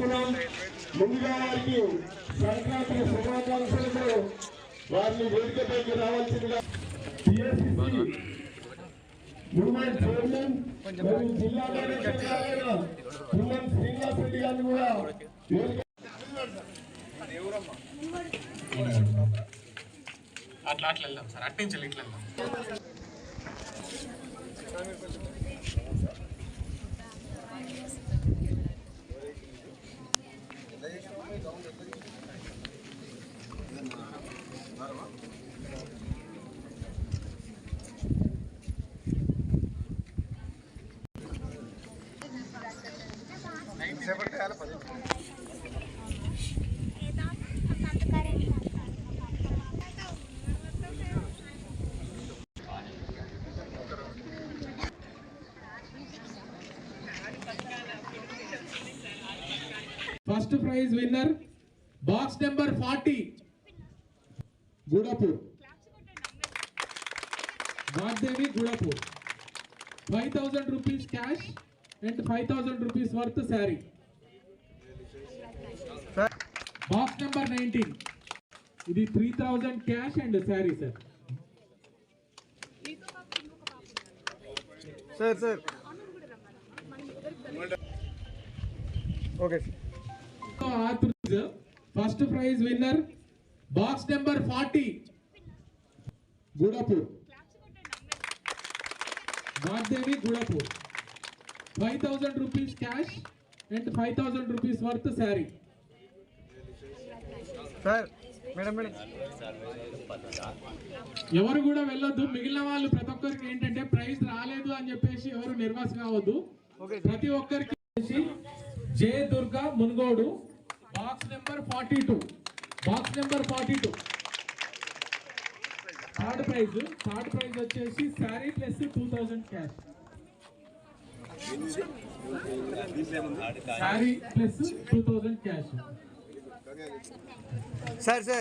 తెలియజేస్తున్నాం ముందుగా వారికి సంక్రాంతి శుభాకాంక్షలతో వారిని వేదికపైకి రావాల్సిందిగా TSCC మూమెంట్ చైర్మన్ మరియు జిల్లా డైరెక్టర్ శ్రీనివాస్ రెడ్డి గారిని కూడా అట్లా అట్లా వెళ్దాం సార్. అట్టించాలి ఇట్లా వెళ్దాం. సేపటి పది first prize winner box number forty Gudapur Vagdevi Gudapur five thousand rupees cash and five thousand rupees worth sari box number nineteen ఇది three thousand cash and sari sir sir sir okay sir first prize winner box number forty Gudapur Vagdevi Gudapur five thousand rupees cash and five thousand rupees worth sari sir madam madam ఎవరు కూడా వెళ్ళొద్దు. మిగిలిన వాళ్ళు ప్రతి ఒక్కరికి ఏంటంటే praise రాలేదు అని చెప్పేసి ఎవరు నిర్వాస్ కావద్దు. ప్రతి ఒక్కరికి వచ్చేసి J Durga Mungodu. Box number forty two. Box number forty two. Third prize third prize వచ్చేసి sari plus two thousand cash. Sari plus two thousand cash. Sir sir.